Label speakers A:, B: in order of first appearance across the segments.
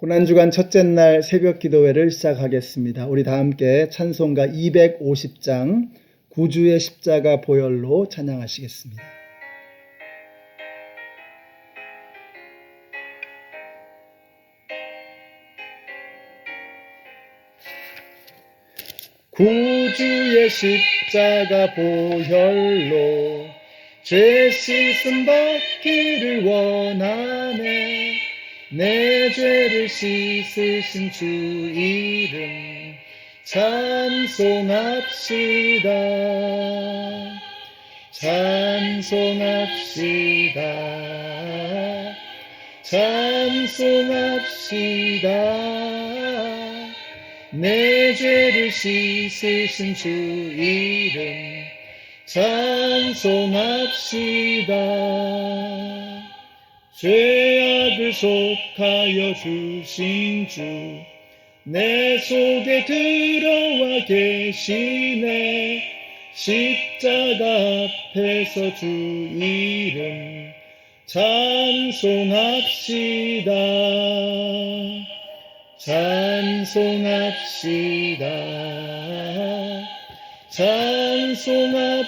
A: 고난주간 첫째 날 새벽 기도회를 시작하겠습니다. 우리 다 함께 찬송가 250장 구주의 십자가 보혈로 찬양하시겠습니다. 구주의 십자가 보혈로 죄 씻음 받기를 원하네 내 죄를 씻으신 주 이름 찬송합시다. 찬송합시다. 찬송합시다. 내 죄를 씻으신 주 이름 찬송합시다 죄악을 속하여 주신 주 내 속에 들어와 계시네. 십자가 앞에서 주 이름 찬송합시다. 찬송합시다. 찬송합시다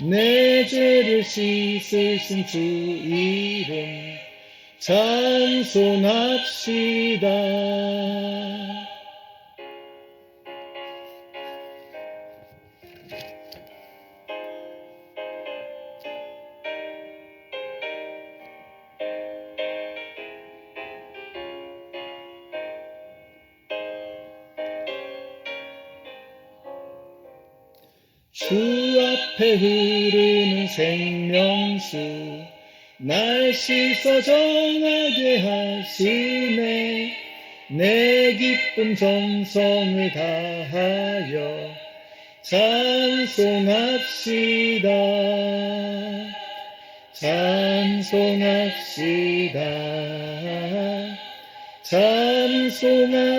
A: 내 죄를 씻으신 주 이름 찬송합시다 주 앞에 흐르는 생명수 날 씻어 정하게 하시네. 내 기쁨 정성을 다하여 찬송합시다. 찬송합시다. 찬송합시다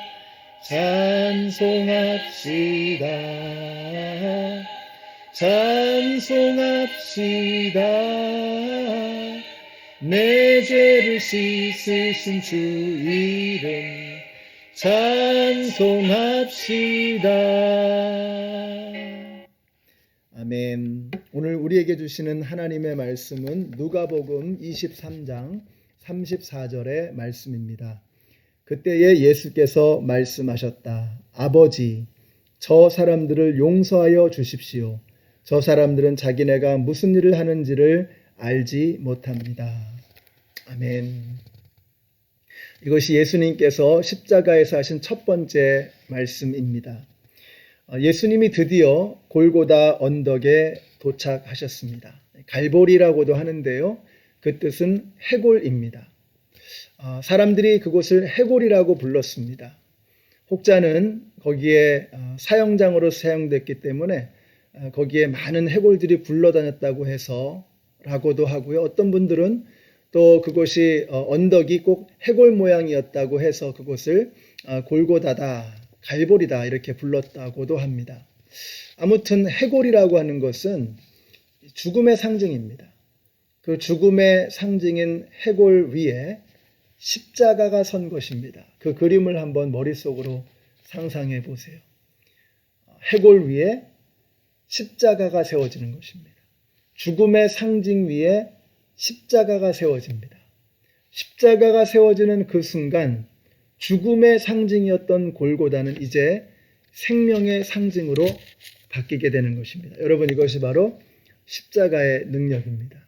A: 찬송합시다. 찬송합시다. 내 죄를 씻으신 주 이름 찬송합시다. 아멘. 오늘 우리에게 주시는 하나님의 말씀은 누가복음 23장 34절의 말씀입니다 그때에 예수께서 말씀하셨다. 아버지, 저 사람들을 용서하여 주십시오. 저 사람들은 자기네가 무슨 일을 하는지를 알지 못합니다. 아멘. 이것이 예수님께서 십자가에서 하신 첫 번째 말씀입니다. 예수님이 드디어 골고다 언덕에 도착하셨습니다. 갈보리라고도 하는데요. 그 뜻은 해골입니다. 어, 사람들이 그곳을 해골이라고 불렀습니다. 혹자는 거기에 어, 사형장으로 사용됐기 때문에 어, 거기에 많은 해골들이 굴러다녔다고 해서 라고도 하고요. 어떤 분들은 또 그곳이 언덕이 꼭 해골 모양이었다고 해서 그곳을 골고다다, 갈보리다 이렇게 불렀다고도 합니다. 아무튼 해골이라고 하는 것은 죽음의 상징입니다. 그 죽음의 상징인 해골 위에 십자가가 선 것입니다. 그 그림을 한번 머릿속으로 상상해 보세요. 해골 위에 십자가가 세워지는 것입니다. 죽음의 상징 위에 십자가가 세워집니다. 십자가가 세워지는 그 순간 죽음의 상징이었던 골고다는 이제 생명의 상징으로 바뀌게 되는 것입니다. 여러분 이것이 바로 십자가의 능력입니다.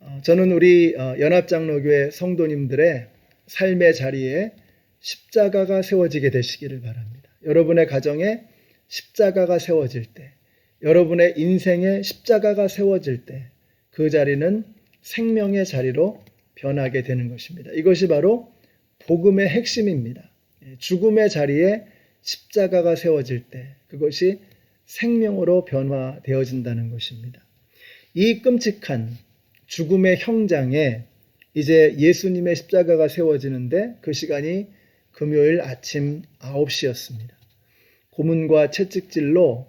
A: 어, 저는 우리 어, 연합장로교회 성도님들의 삶의 자리에 십자가가 세워지게 되시기를 바랍니다. 여러분의 가정에 십자가가 세워질 때, 여러분의 인생에 십자가가 세워질 때, 그 자리는 생명의 자리로 변하게 되는 것입니다. 이것이 바로 복음의 핵심입니다. 예, 죽음의 자리에 십자가가 세워질 때 그것이 생명으로 변화되어진다는 것입니다. 이 끔찍한 죽음의 형장에 이제 예수님의 십자가가 세워지는데 그 시간이 금요일 아침 9시였습니다. 고문과 채찍질로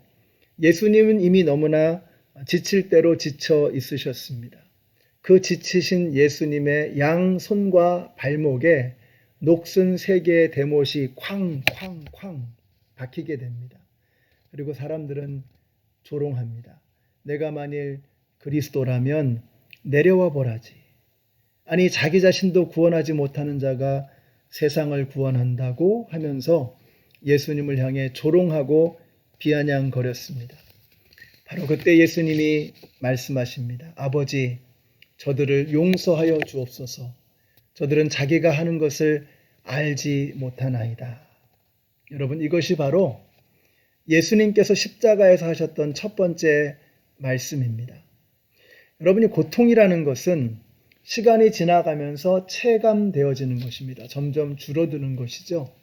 A: 예수님은 이미 너무나 지칠 대로 지쳐 있으셨습니다. 그 지치신 예수님의 양 손과 발목에 녹슨 세 개의 대못이 쾅쾅쾅 박히게 됩니다. 그리고 사람들은 조롱합니다. 내가 만일 그리스도라면 내려와 보라지. 아니 자기 자신도 구원하지 못하는 자가 세상을 구원한다고 하면서 예수님을 향해 조롱하고 비아냥거렸습니다. 바로 그때 예수님이 말씀하십니다. 아버지, 저들을 용서하여 주옵소서. 저들은 자기가 하는 것을 알지 못하나이다. 여러분, 이것이 바로 예수님께서 십자가에서 하셨던 첫 번째 말씀입니다. 여러분이 고통이라는 것은 시간이 지나가면서 체감되어지는 것입니다. 점점 줄어드는 것이죠.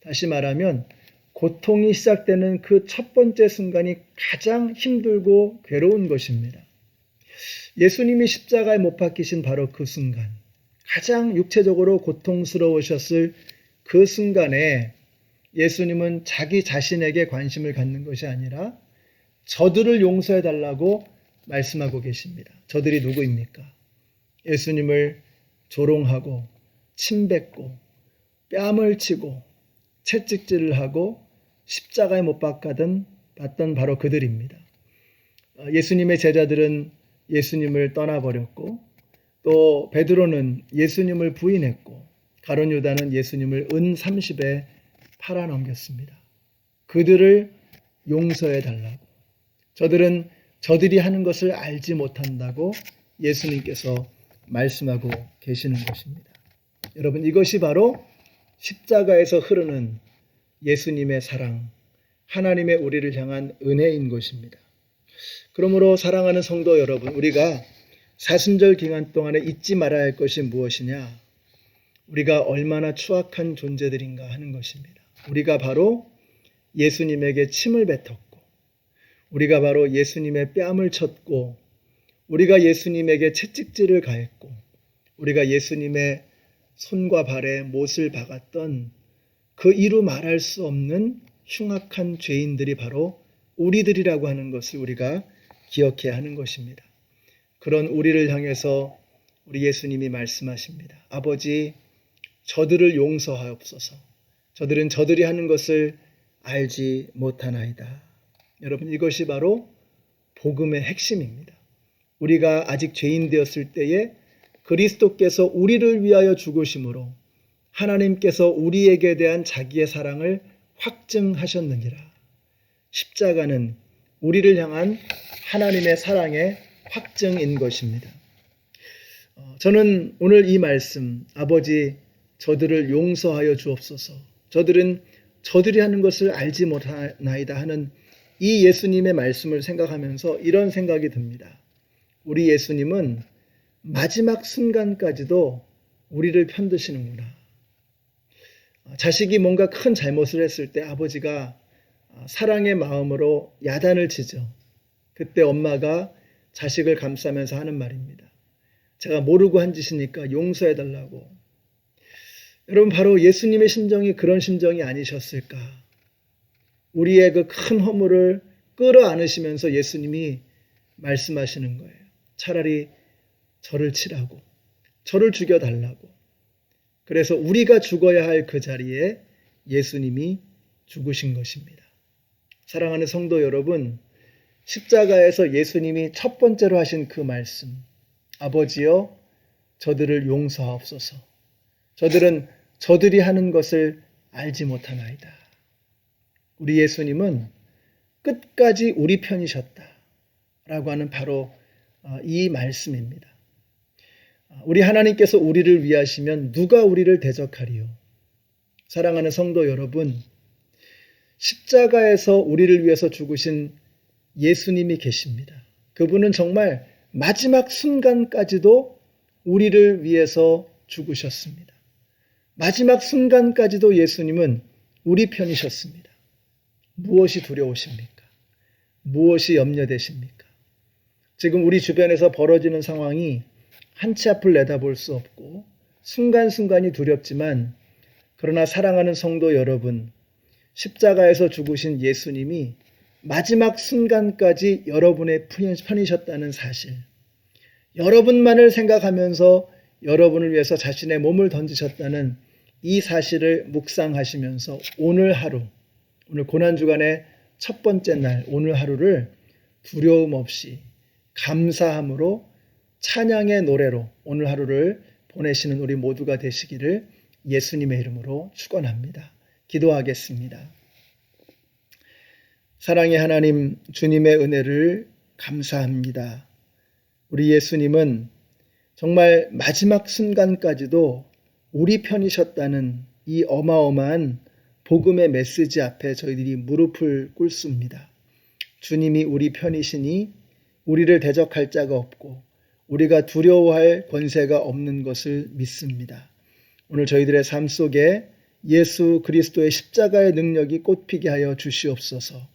A: 다시 말하면 고통이 시작되는 그 첫 번째 순간이 가장 힘들고 괴로운 것입니다. 예수님이 십자가에 못 박히신 바로 그 순간, 가장 육체적으로 고통스러우셨을 그 순간에 예수님은 자기 자신에게 관심을 갖는 것이 아니라 저들을 용서해 달라고 말씀하고 계십니다. 저들이 누구입니까? 예수님을 조롱하고 침뱉고 뺨을 치고 채찍질을 하고 십자가에 못 박가던 봤던 바로 그들입니다. 어, 예수님의 제자들은 예수님을 떠나버렸고 또 베드로는 예수님을 부인했고 가론 유다는 예수님을 은 30에 팔아넘겼습니다. 그들을 용서해 달라고. 저들은 저들이 하는 것을 알지 못한다고 예수님께서 말씀하고 계시는 것입니다. 여러분 이것이 바로 십자가에서 흐르는 예수님의 사랑, 하나님의 우리를 향한 은혜인 것입니다. 그러므로 사랑하는 성도 여러분, 우리가 사순절 기간 동안에 잊지 말아야 할 것이 무엇이냐? 우리가 얼마나 추악한 존재들인가 하는 것입니다. 우리가 바로 예수님에게 침을 뱉었고, 우리가 바로 예수님의 뺨을 쳤고, 우리가 예수님에게 채찍질을 가했고, 우리가 예수님의 손과 발에 못을 박았던 그 이루 말할 수 없는 흉악한 죄인들이 바로 우리들이라고 하는 것을 우리가 기억해야 하는 것입니다. 그런 우리를 향해서 우리 예수님이 말씀하십니다. 아버지, 저들을 용서하옵소서. 저들은 저들이 하는 것을 알지 못하나이다. 여러분, 이것이 바로 복음의 핵심입니다. 우리가 아직 죄인 되었을 때에 그리스도께서 우리를 위하여 죽으심으로 하나님께서 우리에게 대한 자기의 사랑을 확증하셨느니라. 십자가는 우리를 향한 하나님의 사랑의 확증인 것입니다. 어, 저는 오늘 이 말씀, 아버지, 저들을 용서하여 주옵소서. 저들은 저들이 하는 것을 알지 못하나이다 하는 이 예수님의 말씀을 생각하면서 이런 생각이 듭니다. 우리 예수님은 마지막 순간까지도 우리를 편드시는구나. 자식이 뭔가 큰 잘못을 했을 때 아버지가 사랑의 마음으로 야단을 치죠. 그때 엄마가 자식을 감싸면서 하는 말입니다. 제가 모르고 한 짓이니까 용서해 달라고. 여러분 바로 예수님의 심정이 그런 심정이 아니셨을까? 우리의 그 큰 허물을 끌어안으시면서 예수님이 말씀하시는 거예요. 차라리 저를 치라고, 저를 죽여달라고. 그래서 우리가 죽어야 할 그 자리에 예수님이 죽으신 것입니다. 사랑하는 성도 여러분, 십자가에서 예수님이 첫 번째로 하신 그 말씀, 아버지여, 저들을 용서하옵소서. 저들은 저들이 하는 것을 알지 못하나이다. 우리 예수님은 끝까지 우리 편이셨다. 라고 하는 바로 어, 이 말씀입니다. 우리 하나님께서 우리를 위하시면 누가 우리를 대적하리요? 사랑하는 성도 여러분, 십자가에서 우리를 위해서 죽으신 예수님이 계십니다. 그분은 정말 마지막 순간까지도 우리를 위해서 죽으셨습니다. 마지막 순간까지도 예수님은 우리 편이셨습니다. 무엇이 두려우십니까? 무엇이 염려되십니까? 지금 우리 주변에서 벌어지는 상황이 한치 앞을 내다볼 수 없고 순간순간이 두렵지만 그러나 사랑하는 성도 여러분, 십자가에서 죽으신 예수님이 마지막 순간까지 여러분의 편이셨다는 사실, 여러분만을 생각하면서 여러분을 위해서 자신의 몸을 던지셨다는 이 사실을 묵상하시면서 오늘 하루, 오늘 고난주간의 첫 번째 날, 오늘 하루를 두려움 없이 감사함으로 찬양의 노래로 오늘 하루를 보내시는 우리 모두가 되시기를 예수님의 이름으로 축원합니다. 기도하겠습니다. 사랑의 하나님 주님의 은혜를 감사합니다. 우리 예수님은 정말 마지막 순간까지도 우리 편이셨다는 이 어마어마한 복음의 메시지 앞에 저희들이 무릎을 꿇습니다. 주님이 우리 편이시니 우리를 대적할 자가 없고 우리가 두려워할 권세가 없는 것을 믿습니다. 오늘 저희들의 삶 속에 예수 그리스도의 십자가의 능력이 꽃피게 하여 주시옵소서.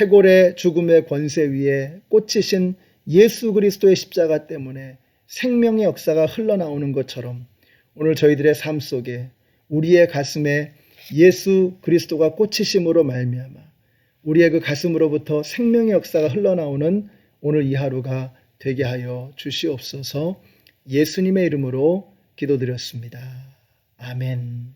A: 해골의 죽음의 권세 위에 꽂히신 예수 그리스도의 십자가 때문에 생명의 역사가 흘러나오는 것처럼 오늘 저희들의 삶 속에 우리의 가슴에 예수 그리스도가 꽂히심으로 말미암아 우리의 그 가슴으로부터 생명의 역사가 흘러나오는 오늘 이 하루가 되게 하여 주시옵소서 예수님의 이름으로 기도드렸습니다. 아멘.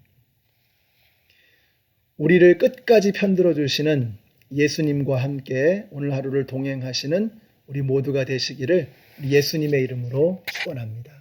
A: 우리를 끝까지 편들어 주시는 예수님과 함께 오늘 하루를 동행하시는 우리 모두가 되시기를 예수님의 이름으로 축원합니다.